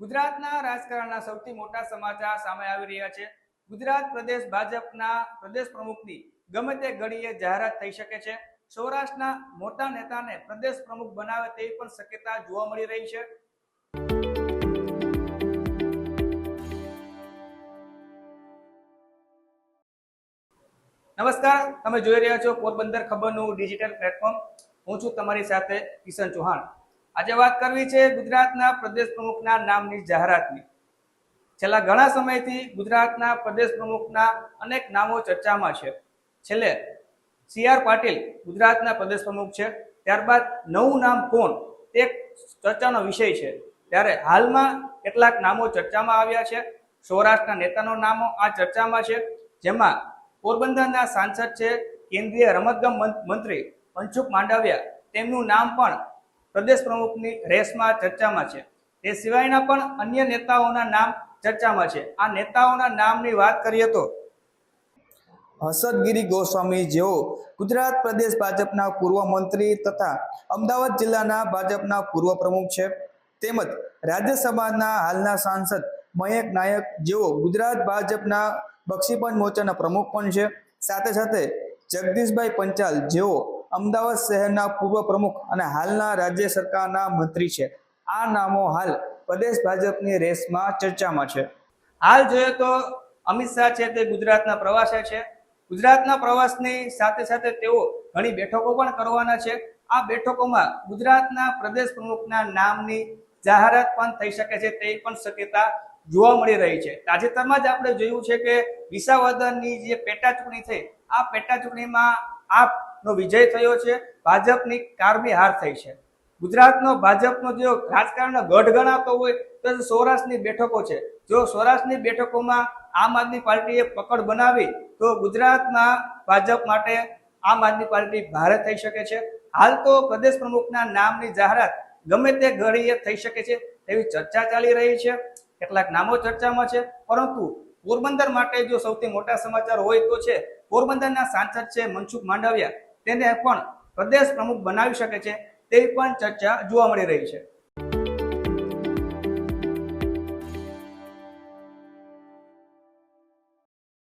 ગુજરાતના રાજકારણના સૌથી મોટા સમાચાર સામે આવી રહ્યા છે. ગુજરાત પ્રદેશ ભાજપના પ્રદેશ પ્રમુખની ગમે તે ઘડીએ જાહેરાત થઈ શકે છે. સૌરાષ્ટ્રના મોટા નેતાને પ્રદેશ પ્રમુખ બનાવે તેવી પણ શક્યતા જોવા મળી રહી છે. નમસ્કાર, તમે જોઈ રહ્યા છો પોરબંદર ખબરનું ડિજિટલ પ્લેટફોર્મ. હું છું તમારી સાથે કિશન ચૌહાણ. આજે વાત કરવી છે ગુજરાતના પ્રદેશ પ્રમુખના નામની જાહેરાતની. છેલ્લા ઘણા સમયથી ગુજરાતના પ્રદેશ પ્રમુખના અનેક નામો ચર્ચામાં છે. છેલ્લે સી આર પાટીલ ગુજરાતના પ્રદેશ પ્રમુખ છે. ત્યારબાદ નવું નામ કોણ તે ચર્ચાનો વિષય છે. ત્યારે હાલમાં કેટલાક નામો ચર્ચામાં આવ્યા છે. સૌરાષ્ટ્રના નેતાનો નામો આ ચર્ચામાં છે. જેમાં પોરબંદરના સાંસદ છે, કેન્દ્રીય રમતગમ મંત્રી મનસુખ માંડવિયા. તેમનું નામ પણ પ્રદેશ પ્રમુખની રેસમાં ચર્ચામાં છે. તે સિવાયના પણ અન્ય નેતાઓના નામ ચર્ચામાં છે. આ નેતાઓના નામની વાત કરીએ તો હસદગીરી ગોસ્વામી જેઓ ગુજરાત પ્રદેશ ભાજપના પૂર્વ મંત્રી તથા અમદાવાદ જિલ્લાના ભાજપના પૂર્વ પ્રમુખ છે. તેમજ રાજ્યસભાના હાલના સાંસદ મયંક નાયક જેઓ ગુજરાત ભાજપના બક્ષીપંચ મોરચાના પ્રમુખ પણ છે. સાથે સાથે જગદીશભાઈ પંચાલ જેઓ અમદાવાદ શહેરના પૂર્વ પ્રમુખ અને હાલના રાજ્ય સરકારના મંત્રી છે. આ નામો હાલ પ્રદેશ ભાજપની રેસમાં ચર્ચામાં છે. હાલ જોઈએ તો અમિત શાહ છે તે ગુજરાતના પ્રવાસે છે. ગુજરાતના પ્રવાસની સાથે સાથે તેઓ ઘણી બેઠકો પણ કરવાના છે. આ બેઠકોમાં ગુજરાતના પ્રદેશ પ્રમુખના નામની જાહેરાત પણ થઈ શકે છે તે પણ શક્યતા જોવા મળી રહી છે. તાજેતરમાં જ આપણે જોયું છે કે વિસાવદરની જે પેટા ચૂંટણી થઈ આ પેટા ચૂંટણીમાં આપનો વિજય થયો છે, ભાજપની કારમી હાર થઈ છે. ગુજરાતનો ભાજપનો જો રાજકારણનો ગઢ ગણાતો હોય, તો સૌરાષ્ટ્રની બેઠકો છે. જો સૌરાષ્ટ્રની બેઠકોમાં આમ આદમી પાર્ટીએ પકડ બનાવી, તો ગુજરાતના ભાજપ માટે આમ આદમી પાર્ટી ભારે થઈ શકે છે. હાલ તો પ્રદેશ પ્રમુખના નામની જાહેરાત ગમે તે ઘડીએ થઈ શકે છે એવી ચર્ચા ચાલી રહી છે. કેટલાક નામો ચર્ચામાં છે, પરંતુ પોરબંદર માટે જો સૌથી મોટા સમાચાર હોય તો છે, પોરબંદરના સાંસદ છે મનસુખ માંડવિયા. તેને પણ પ્રદેશ પ્રમુખ બનાવી શકે છે તેવી પણ ચર્ચા જોવા મળી રહી છે.